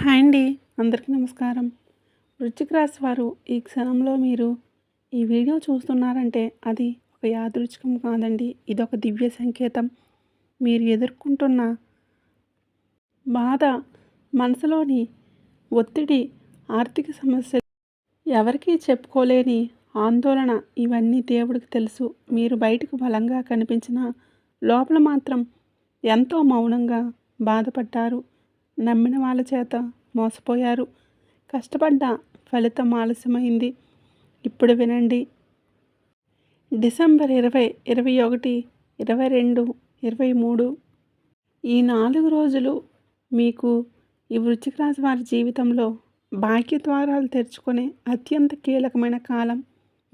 Hi అండి. అందరికీ నమస్కారం. వృశ్చిక రాశి వారు ఈ క్షణంలో మీరు ఈ వీడియో చూస్తున్నారంటే అది ఒక యాదృచ్ఛికం కాదండి. ఇది ఒక దివ్య సంకేతం. మీరు ఎదుర్కొంటున్న బాధ మనసులోని ఒత్తిడి ఆర్థిక సమస్యలు ఎవరికీ చెప్పుకోలేని ఆందోళన ఇవన్నీ దేవుడికి తెలుసు. మీరు బయటకు బలంగా కనిపించిన లోపల మాత్రం ఎంతో మౌనంగా బాధపడ్డారు. నమ్మిన వాళ్ళ చేత మోసపోయారు. కష్టపడ్డ ఫలితం ఆలస్యమైంది. ఇప్పుడు వినండి. డిసెంబర్ ఇరవై ఇరవై ఒకటి ఇరవై రెండు ఇరవై మూడు. ఈ నాలుగు రోజులు మీకు ఈ వృశ్చిక రాశి వారి జీవితంలో భాగ్య ద్వారాలు తెరుచుకునే అత్యంత కీలకమైన కాలం.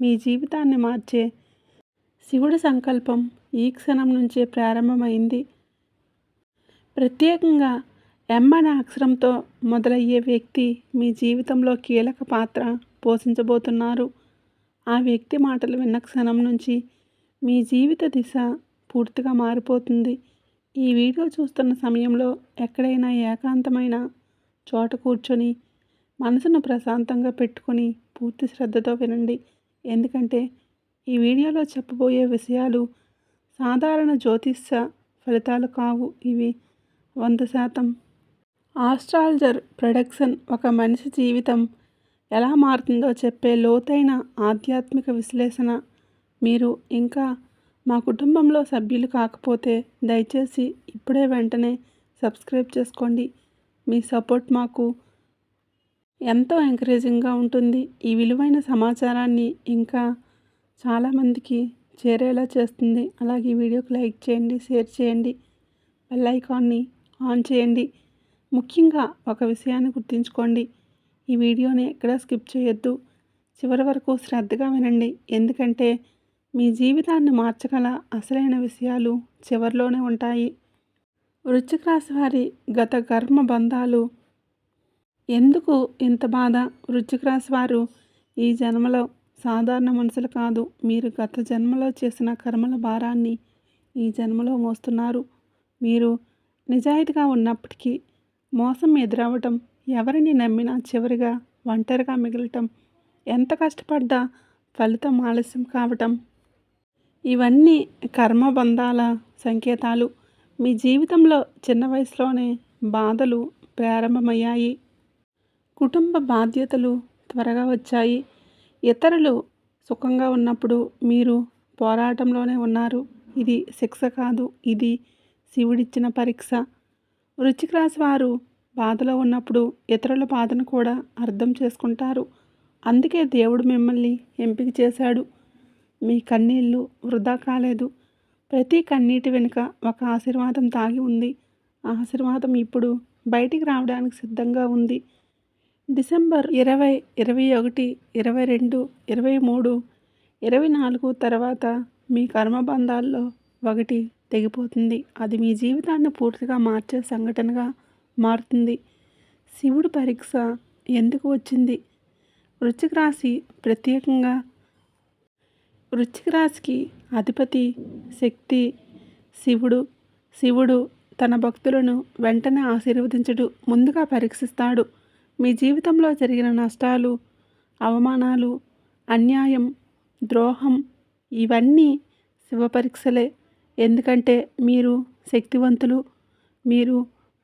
మీ జీవితాన్ని మార్చే శివుడి సంకల్పం ఈ క్షణం నుంచే ప్రారంభమైంది. ప్రత్యేకంగా ఎం అనే అక్షరంతో మొదలయ్యే వ్యక్తి మీ జీవితంలో కీలక పాత్ర పోషించబోతున్నారు. ఆ వ్యక్తి మాటలు విన్న క్షణం నుంచి మీ జీవిత దిశ పూర్తిగా మారిపోతుంది. ఈ వీడియో చూస్తున్న సమయంలో ఎక్కడైనా ఏకాంతమైన చోట కూర్చొని మనసును ప్రశాంతంగా పెట్టుకొని పూర్తి శ్రద్ధతో వినండి. ఎందుకంటే ఈ వీడియోలో చెప్పబోయే విషయాలు సాధారణ జ్యోతిష్య ఫలితాలు కావు. ఇవి వంద శాతం ఆస్ట్రాలజర్ ప్రొడక్షన్ ఒక మనిషి జీవితం ఎలా మారుతుందో చెప్పే లోతైన ఆధ్యాత్మిక విశ్లేషణ. మీరు ఇంకా మా కుటుంబంలో సభ్యులు కాకపోతే దయచేసి ఇప్పుడే వెంటనే సబ్స్క్రైబ్ చేసుకోండి. మీ సపోర్ట్ మాకు ఎంతో ఎంకరేజింగ్గా ఉంటుంది. ఈ విలువైన సమాచారాన్ని ఇంకా చాలామందికి చేరేలా చేస్తుంది. అలాగే వీడియోకి లైక్ చేయండి షేర్ చేయండి బెల్ ఐకాన్ని ఆన్ చేయండి. ముఖ్యంగా ఒక విషయాన్ని గుర్తుంచుకోండి. ఈ వీడియోని ఎక్కడ స్కిప్ చేయొద్దు. చివరి వరకు శ్రద్ధగా వినండి. ఎందుకంటే మీ జీవితాన్ని మార్చగల అసలైన విషయాలు చివరిలోనే ఉంటాయి. వృశ్చిక రాశి వారి గత కర్మ బంధాలు ఎందుకు ఇంత బాధ? వృశ్చిక రాశి వారు ఈ జన్మలో సాధారణ మనుషులు కాదు. మీరు గత జన్మలో చేసిన కర్మల భారాన్ని ఈ జన్మలో మోస్తున్నారు. మీరు నిజాయితీగా ఉన్నప్పటికీ మోసం ఎదురవ్వటం ఎవరిని నమ్మినా చివరిగా ఒంటరిగా మిగలటం ఎంత కష్టపడ్డా ఫలితం ఆలస్యం కావటం. ఇవన్నీ కర్మబంధాల సంకేతాలు. మీ జీవితంలో చిన్న వయసులోనే బాధలు ప్రారంభమయ్యాయి. కుటుంబ బాధ్యతలు త్వరగా వచ్చాయి. ఇతరులు సుఖంగా ఉన్నప్పుడు మీరు పోరాటంలోనే ఉన్నారు. ఇది శిక్ష కాదు. ఇది శివుడిచ్చిన పరీక్ష. వృచ్చిక రాశి వారు బాధలో ఉన్నప్పుడు ఇతరుల బాధను కూడా అర్థం చేసుకుంటారు. అందుకే దేవుడు మిమ్మల్ని ఎంపిక చేశాడు. మీ కన్నీళ్ళు వృధా కాలేదు. ప్రతి కన్నీటి వెనుక ఒక ఆశీర్వాదం తాగి ఉంది. ఆ ఆశీర్వాదం ఇప్పుడు బయటికి రావడానికి సిద్ధంగా ఉంది. డిసెంబర్ ఇరవై ఇరవై ఒకటి ఇరవై రెండు ఇరవై మూడు ఇరవై నాలుగు తర్వాత మీ కర్మబంధాల్లో ఒకటి తెగిపోతుంది. అది మీ జీవితాన్ని పూర్తిగా మార్చే సంఘటనగా మారుతుంది. శివుడు పరీక్ష ఎందుకు వచ్చింది? వృశ్చిక రాశి ప్రత్యేకంగా వృశ్చిక రాశికి అధిపతి శక్తి శివుడు. శివుడు తన భక్తులను వెంటనే ఆశీర్వదించడు ముందుగా పరీక్షిస్తాడు. మీ జీవితంలో జరిగిన నష్టాలు అవమానాలు అన్యాయం ద్రోహం ఇవన్నీ శివ పరీక్షలే. ఎందుకంటే మీరు శక్తివంతులు మీరు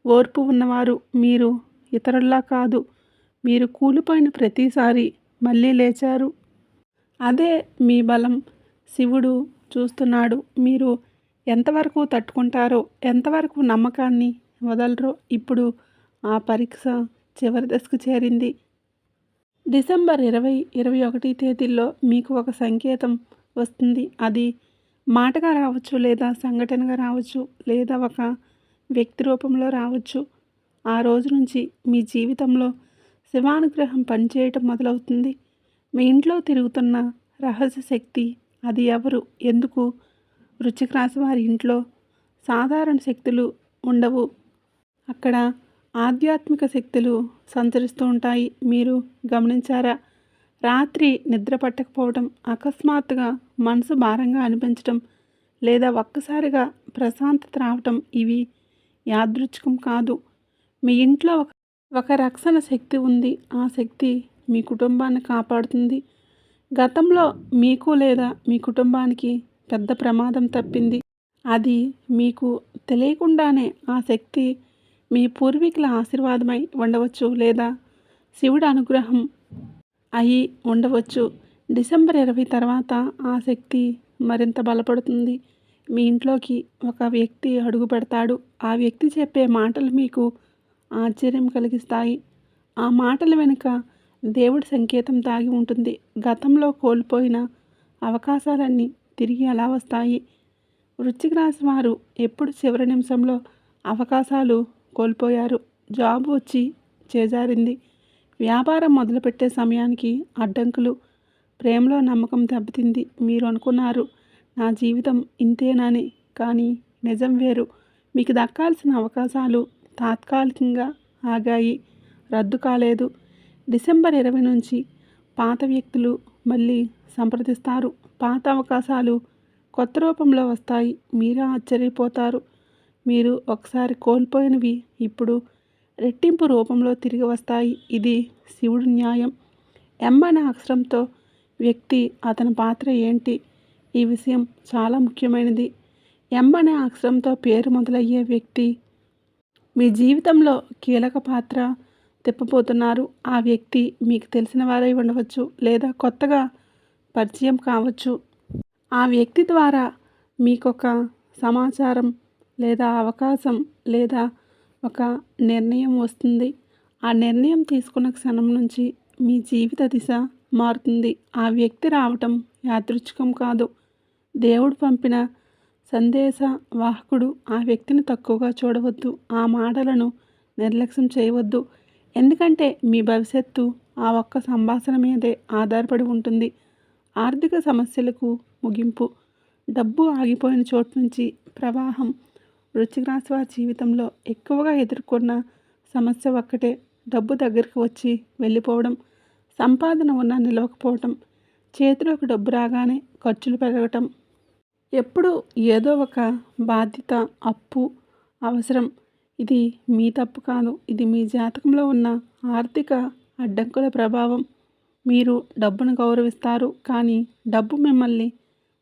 ఓర్పు ఉన్నవారు మీరు ఇతరుల్లా కాదు. మీరు కూలిపోయిన ప్రతిసారి మళ్ళీ లేచారు. అదే మీ బలం శివుడు చూస్తున్నాడు. మీరు ఎంతవరకు తట్టుకుంటారో ఎంతవరకు నమ్మకాన్ని వదలరో ఇప్పుడు ఆ పరీక్ష చివరి దశకు చేరింది. డిసెంబర్ ఇరవై ఇరవై ఒకటి తేదీల్లో మీకు ఒక సంకేతం వస్తుంది. అది మాటగా రావచ్చు లేదా సంఘటనగా రావచ్చు లేదా ఒక వ్యక్తి రూపంలో రావచ్చు. ఆ రోజు నుంచి మీ జీవితంలో శివానుగ్రహం పనిచేయటం మొదలవుతుంది. మీ ఇంట్లో తిరుగుతున్న రహస్య శక్తి అది ఎవరు? ఎందుకు? వృచ్చిక రాశి వారి ఇంట్లో సాధారణ శక్తులు ఉండవు. అక్కడ ఆధ్యాత్మిక శక్తులు సంచరిస్తూ ఉంటాయి. మీరు గమనించారా? రాత్రి నిద్ర పట్టకపోవడం అకస్మాత్తుగా మనసు భారంగా అనిపించడం లేదా ఒక్కసారిగా ప్రశాంతత రావటం ఇవి యాదృచ్ఛికం కాదు. మీ ఇంట్లో ఒక ఒక రక్షణ శక్తి ఉంది. ఆ శక్తి మీ కుటుంబాన్ని కాపాడుతుంది. గతంలో మీకు లేదా మీ కుటుంబానికి పెద్ద ప్రమాదం తప్పింది. అది మీకు తెలియకుండానే ఆ శక్తి మీ పూర్వీకుల ఆశీర్వాదమై ఉండవచ్చు లేదా శివుడి అనుగ్రహం అయి ఉండవచ్చు. డిసెంబర్ ఇరవై తర్వాత ఆ శక్తి మరింత బలపడుతుంది. మీ ఇంట్లోకి ఒక వ్యక్తి అడుగు పెడతాడు. ఆ వ్యక్తి చెప్పే మాటలు మీకు ఆశ్చర్యం కలిగిస్తాయి. ఆ మాటల వెనుక దేవుడి సంకేతం దాగి ఉంటుంది. గతంలో కోల్పోయిన అవకాశాలన్నీ తిరిగి ఎలా వస్తాయి. వృశ్చిక రాశి వారు ఎప్పుడు చివరి నిమిషంలో అవకాశాలు కోల్పోయారు. జాబ్ వచ్చి చేజారింది. వ్యాపారం మొదలుపెట్టే సమయానికి అడ్డంకులు ప్రేమలో నమ్మకం దెబ్బతింది. మీరు అనుకున్నారు నా జీవితం ఇంతేనని. కానీ నిజం వేరు. మీకు దక్కాల్సిన అవకాశాలు తాత్కాలికంగా ఆగాయి. రద్దు కాలేదు. డిసెంబర్ ఇరవై నుంచి పాత వ్యక్తులు మళ్ళీ సంప్రదిస్తారు. పాత అవకాశాలు కొత్త రూపంలో వస్తాయి. మీరే ఆశ్చర్యపోతారు. మీరు ఒకసారి కోల్పోయినవి ఇప్పుడు రెట్టింపు రూపంలో తిరిగి వస్తాయి. ఇది శివుడు న్యాయం. ఎం అనే అక్షరంతో వ్యక్తి అతని పాత్ర ఏంటి? ఈ విషయం చాలా ముఖ్యమైనది. ఎం అనే అక్షరంతో పేరు మొదలయ్యే వ్యక్తి మీ జీవితంలో కీలక పాత్ర తిప్పబోతున్నారు. ఆ వ్యక్తి మీకు తెలిసిన వారై ఉండవచ్చు లేదా కొత్తగా పరిచయం కావచ్చు. ఆ వ్యక్తి ద్వారా మీకొక సమాచారం లేదా అవకాశం లేదా ఒక నిర్ణయం వస్తుంది. ఆ నిర్ణయం తీసుకున్న క్షణం నుంచి మీ జీవిత దిశ మారుతుంది. ఆ వ్యక్తి రావటం యాదృచ్ఛికం కాదు. దేవుడు పంపిన సందేశ వాహకుడు ఆ వ్యక్తిని తక్కువగా చూడవద్దు. ఆ మాటలను నిర్లక్ష్యం చేయవద్దు. ఎందుకంటే మీ భవిష్యత్తు ఆ ఒక్క సంభాషణ మీదే ఆధారపడి ఉంటుంది. ఆర్థిక సమస్యలకు ముగింపు. డబ్బు ఆగిపోయిన చోటు నుంచి ప్రవాహం. వృశ్చిక రాశి వారి జీవితంలో ఎక్కువగా ఎదుర్కొన్న సమస్య ఒక్కటే డబ్బు దగ్గరికి వచ్చి వెళ్ళిపోవడం సంపాదన ఉన్న నిలవకపోవటం చేతిలోకి డబ్బు రాగానే ఖర్చులు పెరగటం. ఎప్పుడు ఏదో ఒక బాధ్యత అప్పు అవసరం. ఇది మీ తప్పు కాదు ఇది మీ జాతకంలో ఉన్న ఆర్థిక అడ్డంకుల ప్రభావం. మీరు డబ్బును గౌరవిస్తారు కానీ డబ్బు మిమ్మల్ని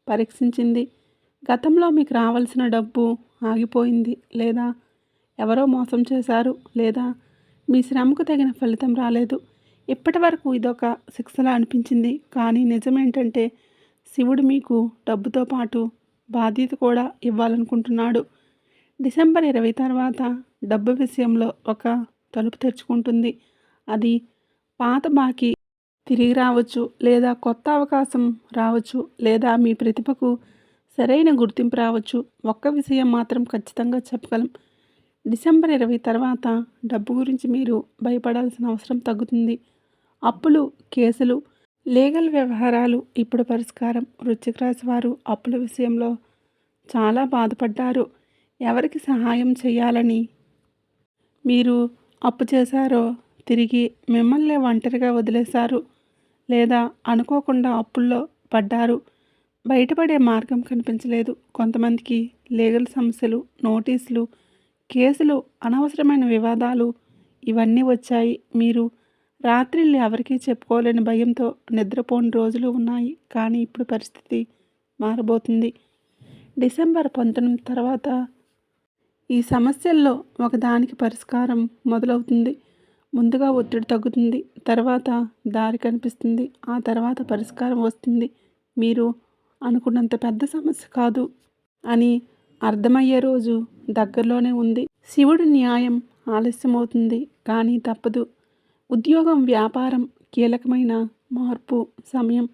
పరీక్షించింది. గతంలో మీకు రావాల్సిన డబ్బు ఆగిపోయింది లేదా? ఎవరో మోసం చేశారు లేదా? మీ శ్రమకు తగిన ఫలితం రాలేదు. ఇప్పటి వరకు ఇదొక శిక్షలా అనిపించింది. కానీ నిజమేంటంటే శివుడు మీకు డబ్బుతో పాటు బాధ్యత కూడా ఇవ్వాలనుకుంటున్నాడు. డిసెంబర్ ఇరవై తర్వాత డబ్బు విషయంలో ఒక తలుపు తెరుచుకుంటుంది. అది పాత బాకీ తిరిగి రావచ్చు లేదా కొత్త అవకాశం రావచ్చు లేదా మీ ప్రతిభకు సరైన గుర్తింపు రావచ్చు. ఒక్క విషయం మాత్రం ఖచ్చితంగా చెప్పగలం. డిసెంబర్ ఇరవై తర్వాత డబ్బు గురించి మీరు భయపడాల్సిన అవసరం తగ్గుతుంది. అప్పులు కేసులు లీగల్ వ్యవహారాలు ఇప్పుడు పరిష్కారం. వృశ్చిక రాశి వారు అప్పుల విషయంలో చాలా బాధపడ్డారు. ఎవరికి సహాయం చేయాలని మీరు అప్పు చేశారో తిరిగి మిమ్మల్ని ఒంటరిగా వదిలేశారు లేదా అనుకోకుండా అప్పుల్లో పడ్డారు. బయటపడే మార్గం కనిపించలేదు. కొంతమందికి లీగల్ సమస్యలు నోటీసులు కేసులు అనవసరమైన వివాదాలు ఇవన్నీ వచ్చాయి. మీరు రాత్రిళ్ళు ఎవరికీ చెప్పుకోలేని భయంతో నిద్రపోని రోజులు ఉన్నాయి. కానీ ఇప్పుడు పరిస్థితి మారబోతుంది. డిసెంబర్ పంతొమ్మిది తర్వాత ఈ సమస్యల్లో ఒకదానికి పరిష్కారం మొదలవుతుంది. ముందుగా ఒత్తిడి తగ్గుతుంది. తర్వాత దారి కనిపిస్తుంది. ఆ తర్వాత పరిష్కారం వస్తుంది. మీరు అనుకున్నంత పెద్ద సమస్య కాదు అని అర్థమయ్యే రోజు దగ్గరలోనే ఉంది. శివుడి న్యాయం ఆలస్యమవుతుంది కానీ తప్పదు. ఉద్యోగం వ్యాపారం కీలకమైన మార్పు సమయం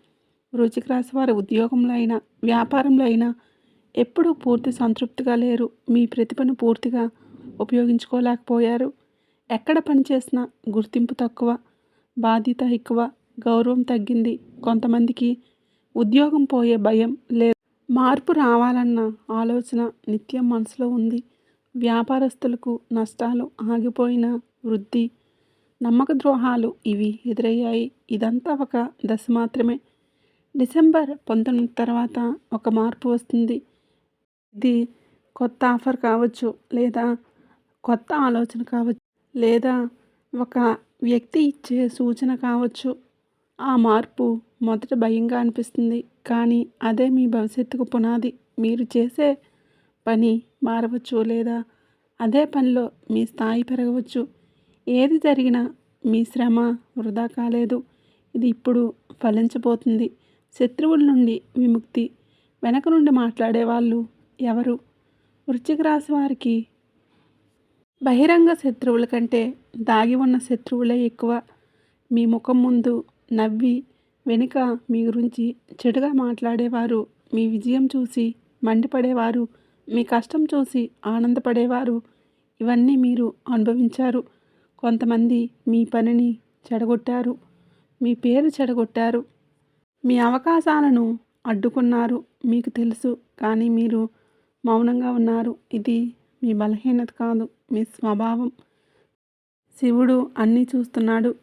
రుచిక రాశి వారి ఉద్యోగంలో అయినా వ్యాపారంలో అయినా ఎప్పుడూ పూర్తి సంతృప్తిగా లేరు. మీ ప్రతిభను పూర్తిగా ఉపయోగించుకోలేకపోయారు. ఎక్కడ పనిచేసినా గుర్తింపు తక్కువ బాధ్యత ఎక్కువ గౌరవం తగ్గింది. కొంతమందికి ఉద్యోగం పోయే భయం లేదు. మార్పు రావాలన్న ఆలోచన నిత్యం మనసులో ఉంది. వ్యాపారస్తులకు నష్టాలు ఆగిపోయిన వృద్ధి నమ్మక ద్రోహాలు ఇవి ఎదురయ్యాయి. ఇదంతా ఒక దశ మాత్రమే. డిసెంబర్ పంతొమ్మిది తర్వాత ఒక మార్పు వస్తుంది. ఇది కొత్త ఆఫర్ కావచ్చు లేదా కొత్త ఆలోచన కావచ్చు లేదా ఒక వ్యక్తి ఇచ్చే సూచన కావచ్చు. ఆ మార్పు మొదట భయంగా అనిపిస్తుంది. కానీ అదే మీ భవిష్యత్తుకు పునాది. మీరు చేసే పని మారవచ్చు లేదా అదే పనిలో మీ స్థాయి పెరగవచ్చు. ఏది జరిగినా మీ శ్రమ వృధా కాలేదు. ఇది ఇప్పుడు ఫలించబోతుంది. శత్రువుల నుండి విముక్తి. వెనక నుండి మాట్లాడే వాళ్ళు ఎవరు? వృశ్చిక రాశి వారికి బహిరంగ శత్రువుల కంటే దాగి ఉన్న శత్రువులే ఎక్కువ. మీ ముఖం ముందు నవ్వి వెనుక మీ గురించి చెడుగా మాట్లాడేవారు మీ విజయం చూసి మండిపడేవారు మీ కష్టం చూసి ఆనందపడేవారు. ఇవన్నీ మీరు అనుభవించారు. కొంతమంది మీ పనిని చెడగొట్టారు. మీ పేరు చెడగొట్టారు. మీ అవకాశాలను అడ్డుకున్నారు. మీకు తెలుసు కానీ మీరు మౌనంగా ఉన్నారు. ఇది మీ బలహీనత కాదు మీ స్వభావం. శివుడు అన్నీ చూస్తున్నాడు.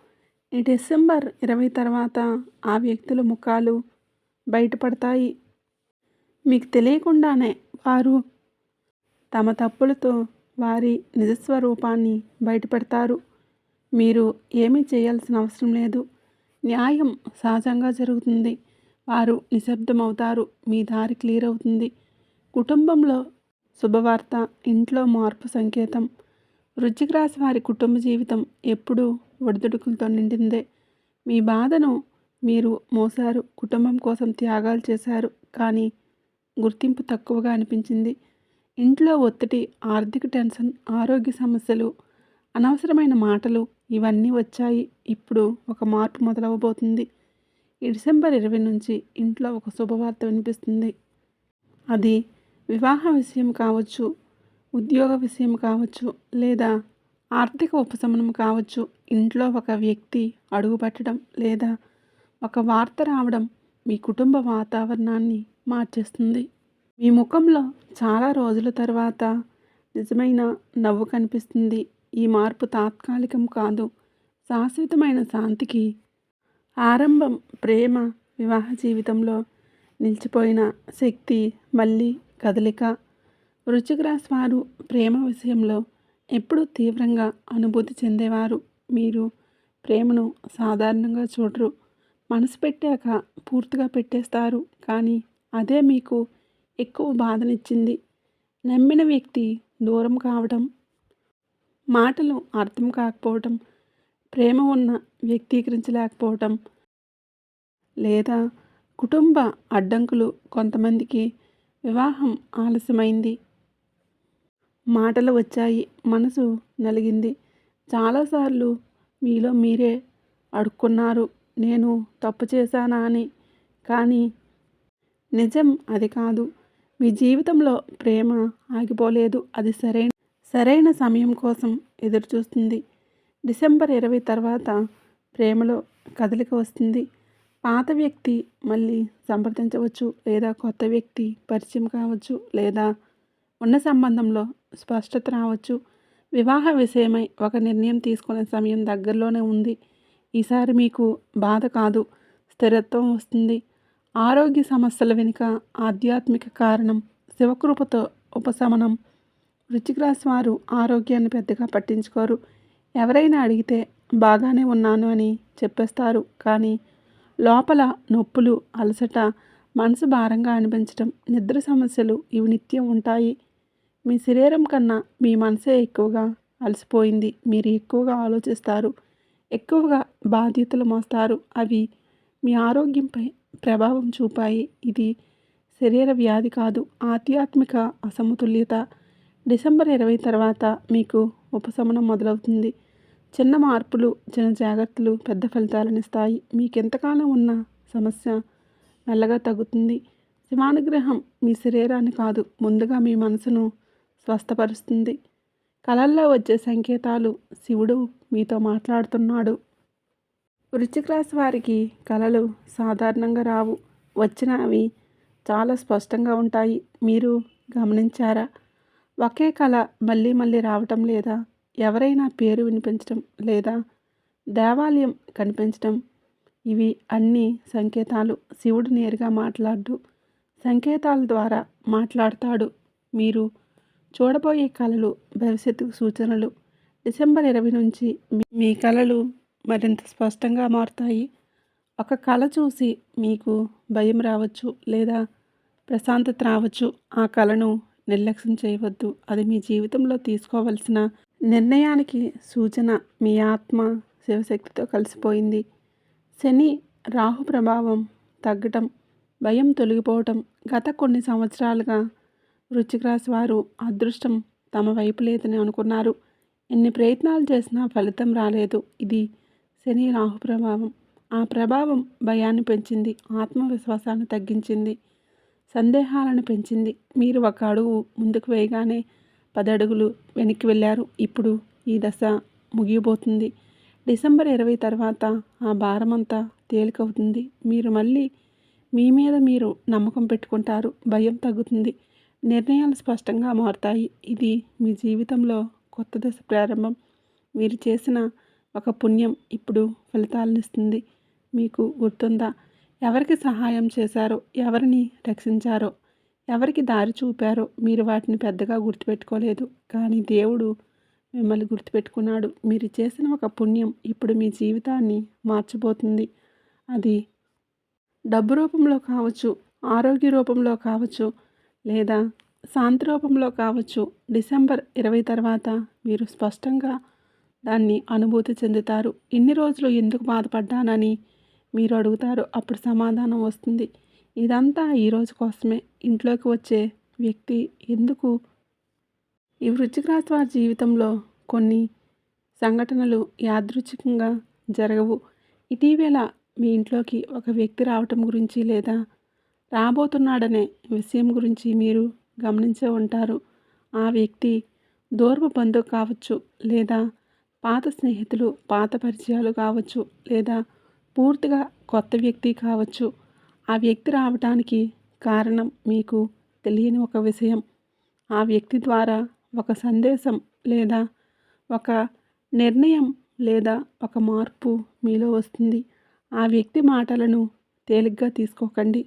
ఈ డిసెంబర్ ఇరవై తర్వాత ఆ వ్యక్తుల ముఖాలు బయటపడతాయి. మీకు తెలియకుండానే వారు తమ తప్పులతో వారి నిజస్వరూపాన్ని బయటపెడతారు. మీరు ఏమీ చేయాల్సిన అవసరం లేదు. న్యాయం సహజంగా జరుగుతుంది. వారు నిశ్శబ్దమవుతారు. మీ దారి క్లియర్ అవుతుంది. కుటుంబంలో శుభవార్త ఇంట్లో మార్పు సంకేతం. వృశ్చిక రాశి వారి కుటుంబ జీవితం ఎప్పుడూ ఒడిదుడుకులతో నిండిందే. మీ బాధను మీరు మోసారు కుటుంబం కోసం త్యాగాలు చేశారు. కానీ గుర్తింపు తక్కువగా అనిపించింది. ఇంట్లో ఒత్తిడి ఆర్థిక టెన్షన్ ఆరోగ్య సమస్యలు అనవసరమైన మాటలు ఇవన్నీ వచ్చాయి. ఇప్పుడు ఒక మార్పు మొదలవబోతుంది. ఈ డిసెంబర్ ఇరవై నుంచి ఇంట్లో ఒక శుభవార్త వినిపిస్తుంది. అది వివాహ విషయం కావచ్చు ఉద్యోగ విషయం కావచ్చు లేదా ఆర్థిక ఉపశమనం కావచ్చు ఇంట్లో ఒక వ్యక్తి అడుగుపెట్టడం లేదా ఒక వార్త రావడం మీ కుటుంబ వాతావరణాన్ని మార్చేస్తుంది. మీ ముఖంలో చాలా రోజుల తర్వాత నిజమైన నవ్వు కనిపిస్తుంది. ఈ మార్పు తాత్కాలికం కాదు. శాశ్వతమైన శాంతికి ఆరంభం ప్రేమ వివాహ జీవితంలో నిలిచిపోయిన శక్తి మళ్ళీ కదలిక. వృశ్చిక రాశి వారు ప్రేమ విషయంలో ఎప్పుడూ తీవ్రంగా అనుభూతి చెందేవారు. మీరు ప్రేమను సాధారణంగా చూడరు. మనసు పెట్టాక పూర్తిగా పెట్టేస్తారు. కానీ అదే మీకు ఎక్కువ బాధనిచ్చింది. నమ్మిన వ్యక్తి దూరం కావడం మాటలు అర్థం కాకపోవటం ప్రేమ ఉన్న వ్యక్తీకరించలేకపోవటం లేదా కుటుంబ అడ్డంకులు కొంతమందికి వివాహం ఆలస్యమైంది. మాటలు వచ్చాయి మనసు నలిగింది. చాలాసార్లు మీలో మీరే అడుక్కున్నారు నేను తప్పు చేశానా అని. కానీ నిజం అది కాదు. మీ జీవితంలో ప్రేమ ఆగిపోలేదు. అది సరైన సరైన సమయం కోసం ఎదురుచూస్తుంది. డిసెంబర్ ఇరవై తర్వాత ప్రేమలో కదలిక వస్తుంది. పాత వ్యక్తి మళ్ళీ సంప్రదించవచ్చు లేదా కొత్త వ్యక్తి పరిచయం కావచ్చు లేదా ఉన్న సంబంధంలో స్పష్టత రావచ్చు. వివాహ విషయమై ఒక నిర్ణయం తీసుకునే సమయం దగ్గరలోనే ఉంది. ఈసారి మీకు బాధ కాదు. స్థిరత్వం వస్తుంది. ఆరోగ్య సమస్యల వెనుక ఆధ్యాత్మిక కారణం శివకృపతో ఉపశమనం. వృశ్చిక రాశి వారు ఆరోగ్యాన్ని పెద్దగా పట్టించుకోరు. ఎవరైనా అడిగితే బాగానే ఉన్నాను అని చెప్పేస్తారు. కానీ లోపల నొప్పులు అలసట మనసు భారంగా అనిపించడం నిద్ర సమస్యలు ఇవి నిత్యం ఉంటాయి. మీ శరీరం కన్నా మీ మనసే ఎక్కువగా అలసిపోయింది. మీరు ఎక్కువగా ఆలోచిస్తారు. ఎక్కువగా బాధ్యతలు మోస్తారు. అవి మీ ఆరోగ్యంపై ప్రభావం చూపాయి. ఇది శరీర వ్యాధి కాదు ఆధ్యాత్మిక అసమతుల్యత. డిసెంబర్ ఇరవై తర్వాత మీకు ఉపశమనం మొదలవుతుంది. చిన్న మార్పులు చిన్న జాగ్రత్తలు పెద్ద ఫలితాలను ఇస్తాయి. మీకు ఎంతకాలం ఉన్న సమస్య మెల్లగా తగ్గుతుంది. శివానుగ్రహం మీ శరీరాన్ని కాదు ముందుగా మీ మనసును స్వస్థపరుస్తుంది. కళల్లో వచ్చే సంకేతాలు శివుడు మీతో మాట్లాడుతున్నాడు. వృశ్చిక రాశి వారికి కళలు సాధారణంగా రావు. వచ్చినవి చాలా స్పష్టంగా ఉంటాయి. మీరు గమనించారా? ఒకే కళ మళ్ళీ మళ్ళీ రావటం లేదా? ఎవరైనా పేరు వినిపించడం లేదా? దేవాలయం కనిపించడం ఇవి అన్ని సంకేతాలు శివుడు నేరుగా మాట్లాడు. సంకేతాల ద్వారా మాట్లాడతాడు. మీరు చూడబోయే కళలు భవిష్యత్తుకు సూచనలు. డిసెంబర్ ఇరవై నుంచి మీ- కళలు మరింత స్పష్టంగా మారుతాయి. ఒక కళ చూసి మీకు భయం రావచ్చు లేదా ప్రశాంతత రావచ్చు. ఆ కళను నిర్లక్ష్యం చేయవద్దు. అది మీ జీవితంలో తీసుకోవలసిన నిర్ణయానికి సూచన. మీ ఆత్మ శివశక్తితో కలిసిపోయింది. శని రాహు ప్రభావం తగ్గటం భయం తొలగిపోవటం గత కొన్ని సంవత్సరాలుగా వృశ్చిక రాశి వారు అదృష్టం తమ వైపు లేదని అనుకున్నారు. ఎన్ని ప్రయత్నాలు చేసినా ఫలితం రాలేదు. ఇది శని రాహు ప్రభావం. ఆ ప్రభావం భయాన్ని పెంచింది ఆత్మవిశ్వాసాన్ని తగ్గించింది సందేహాలను పెంచింది. మీరు ఒక అడుగు ముందుకు వేయగానే పదడుగులు వెనక్కి వెళ్ళారు. ఇప్పుడు ఈ దశ ముగియబోతుంది. డిసెంబర్ ఇరవై తర్వాత ఆ భారమంతా తేలికవుతుంది. మీరు మళ్ళీ మీ మీద మీరు నమ్మకం పెట్టుకుంటారు. భయం తగ్గుతుంది. నిర్ణయాలు స్పష్టంగా మారుతాయి. ఇది మీ జీవితంలో కొత్త దశ ప్రారంభం. మీరు చేసిన ఒక పుణ్యం ఇప్పుడు ఫలితాలనిస్తుంది మీకు గుర్తుందా? ఎవరికి సహాయం చేశారో? ఎవరిని రక్షించారో? ఎవరికి దారి చూపారో? మీరు వాటిని పెద్దగా గుర్తుపెట్టుకోలేదు. కానీ దేవుడు మిమ్మల్ని గుర్తుపెట్టుకున్నాడు. మీరు చేసిన ఒక పుణ్యం ఇప్పుడు మీ జీవితాన్ని మార్చబోతుంది. అది డబ్బు రూపంలో కావచ్చు ఆరోగ్య రూపంలో కావచ్చు లేదా శాంతి రూపంలో కావచ్చు డిసెంబర్ ఇరవై తర్వాత మీరు స్పష్టంగా దాన్ని అనుభూతి చెందుతారు. ఇన్ని రోజులు ఎందుకు బాధపడ్డానని మీరు అడుగుతారు అప్పుడు సమాధానం వస్తుంది. ఇదంతా ఈ రోజు కోసమే. ఇంట్లోకి వచ్చే వ్యక్తి ఎందుకు? ఈ వృశ్చిక రాశి వారి జీవితంలో కొన్ని సంఘటనలు యాదృచ్ఛికంగా జరగవు. ఇటీవల మీ ఇంట్లోకి ఒక వ్యక్తి రావటం గురించి లేదా రాబోతున్నాడనే విషయం గురించి మీరు గమనించే ఉంటారు. ఆ వ్యక్తి దూరపు బంధువు కావచ్చు లేదా పాత స్నేహితులు పాత పరిచయాలు కావచ్చు లేదా పూర్తిగా కొత్త వ్యక్తి కావచ్చు. ఆ వ్యక్తి రావటానికి కారణం మీకు తెలియని ఒక విషయం. ఆ వ్యక్తి ద్వారా ఒక సందేశం లేదా ఒక నిర్ణయం లేదా ఒక మార్పు మీలో వస్తుంది. ఆ వ్యక్తి మాటలను తేలిగ్గా తీసుకోకండి.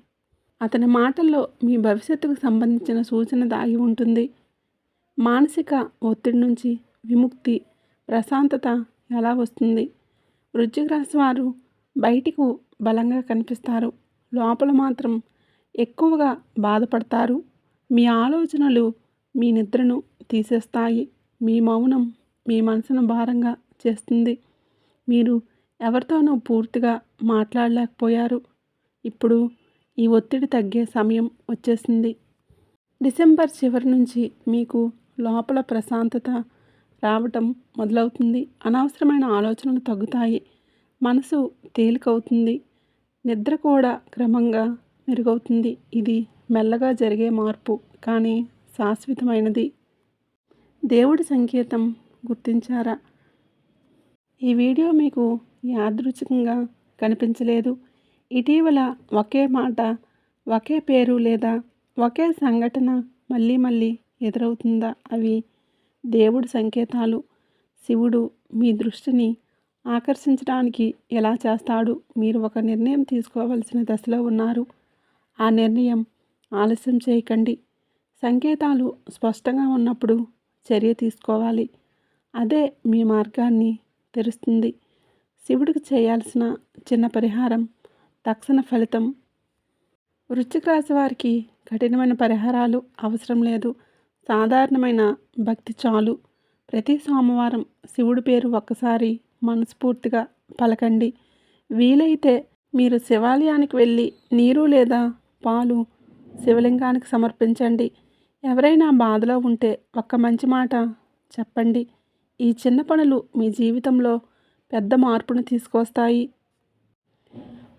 అతని మాటల్లో మీ భవిష్యత్తుకు సంబంధించిన సూచన దాగి ఉంటుంది. మానసిక ఒత్తిడి నుంచి విముక్తి ప్రశాంతత ఎలా వస్తుంది? వృశ్చిక రాశి వారు బయటికు బలంగా కనిపిస్తారు. లోపల మాత్రం ఎక్కువగా బాధపడతారు. మీ ఆలోచనలు మీ నిద్రను తీసేస్తాయి. మీ మౌనం మీ మనసును భారంగా చేస్తుంది. మీరు ఎవరితోనూ పూర్తిగా మాట్లాడలేకపోయారు. ఇప్పుడు ఈ ఒత్తిడి తగ్గే సమయం వచ్చేసింది. డిసెంబర్ చివరి నుంచి మీకు లోపల ప్రశాంతత రావటం మొదలవుతుంది. అనవసరమైన ఆలోచనలు తగ్గుతాయి. మనసు తేలికవుతుంది. నిద్ర కూడా క్రమంగా మెరుగవుతుంది. ఇది మెల్లగా జరిగే మార్పు కానీ శాశ్వతమైనది. దేవుడి సంకేతం గుర్తించారా? ఈ వీడియో మీకు యాదృచ్ఛికంగా కనిపించలేదు. ఇటీవల ఒకే మాట ఒకే పేరు లేదా ఒకే సంఘటన మళ్ళీ మళ్ళీ ఎదురవుతుందా? అవి దేవుడి సంకేతాలు. శివుడు మీ దృష్టిని ఆకర్షించడానికి ఎలా చేస్తాడు? మీరు ఒక నిర్ణయం తీసుకోవలసిన దశలో ఉన్నారు. ఆ నిర్ణయం ఆలస్యం చేయకండి. సంకేతాలు స్పష్టంగా ఉన్నప్పుడు చర్య తీసుకోవాలి. అదే మీ మార్గాన్ని తెరుస్తుంది. శివుడికి చేయాల్సిన చిన్న పరిహారం తక్షణ ఫలితం. వృశ్చిక రాశి వారికి కఠినమైన పరిహారాలు అవసరం లేదు. సాధారణమైన భక్తి చాలు. ప్రతి సోమవారం శివుడి పేరు ఒక్కసారి మనస్ఫూర్తిగా పలకండి. వీలైతే మీరు శివాలయానికి వెళ్ళి నీరు లేదా పాలు శివలింగానికి సమర్పించండి. ఎవరైనా బాధలో ఉంటే ఒక్క మంచి మాట చెప్పండి. ఈ చిన్న పనులు మీ జీవితంలో పెద్ద మార్పును తీసుకొస్తాయి.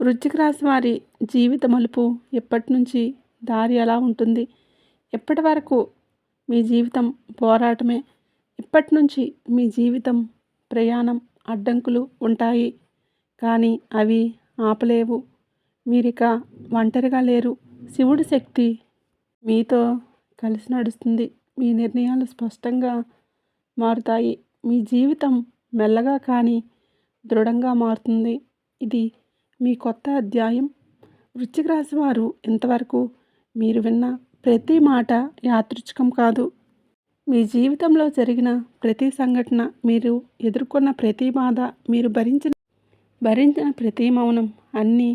వృశ్చిక రాశి వారి జీవిత మలుపు ఎప్పటి నుంచి దారి ఎలా ఉంటుంది? ఎప్పటి వరకు మీ జీవితం పోరాటమే? ఇప్పటి నుంచి మీ జీవితం ప్రయాణం అడ్డంకులు ఉంటాయి? కానీ అవి ఆపలేవు. మీరిక ఒంటరిగా లేరు. శివుడి శక్తి మీతో కలిసి నడుస్తుంది. మీ నిర్ణయాలు స్పష్టంగా మారుతాయి. మీ జీవితం మెల్లగా కానీ దృఢంగా మారుతుంది. ఇది మీ కొత్త అధ్యాయం. వృశ్చిక రాశి వారు ఇంతవరకు మీరు విన్న ప్రతి మాట యాదృచ్ఛికం కాదు. మీ జీవితంలో జరిగిన ప్రతి సంఘటన మీరు ఎదుర్కొన్న ప్రతి బాధ మీరు భరించిన భరించిన ప్రతి మౌనం అన్నీ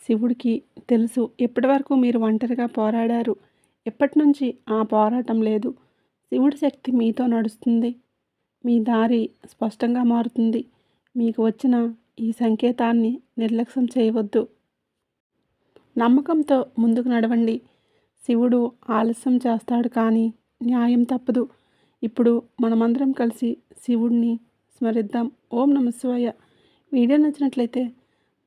శివుడికి తెలుసు. ఇప్పటివరకు మీరు ఒంటరిగా పోరాడారు. ఎప్పటి నుంచి ఆ పోరాటం లేదు. శివుడి శక్తి మీతో నడుస్తుంది. మీ దారి స్పష్టంగా మారుతుంది. మీకు వచ్చిన ఈ సంకేతాన్ని నిర్లక్ష్యం చేయవద్దు. నమ్మకంతో ముందుకు నడవండి. శివుడు ఆలస్యం చేస్తాడు కానీ న్యాయం తప్పదు. ఇప్పుడు మనమందరం కలిసి శివుడిని స్మరిద్దాం. ఓం నమ శివాయ. వీడియో నచ్చినట్లయితే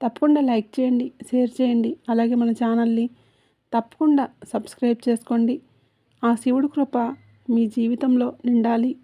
తప్పకుండా లైక్ చేయండి షేర్ చేయండి. అలాగే మన ఛానల్ని తప్పకుండా సబ్స్క్రైబ్ చేసుకోండి. ఆ శివుడి కృప మీ జీవితంలో నిండాలి.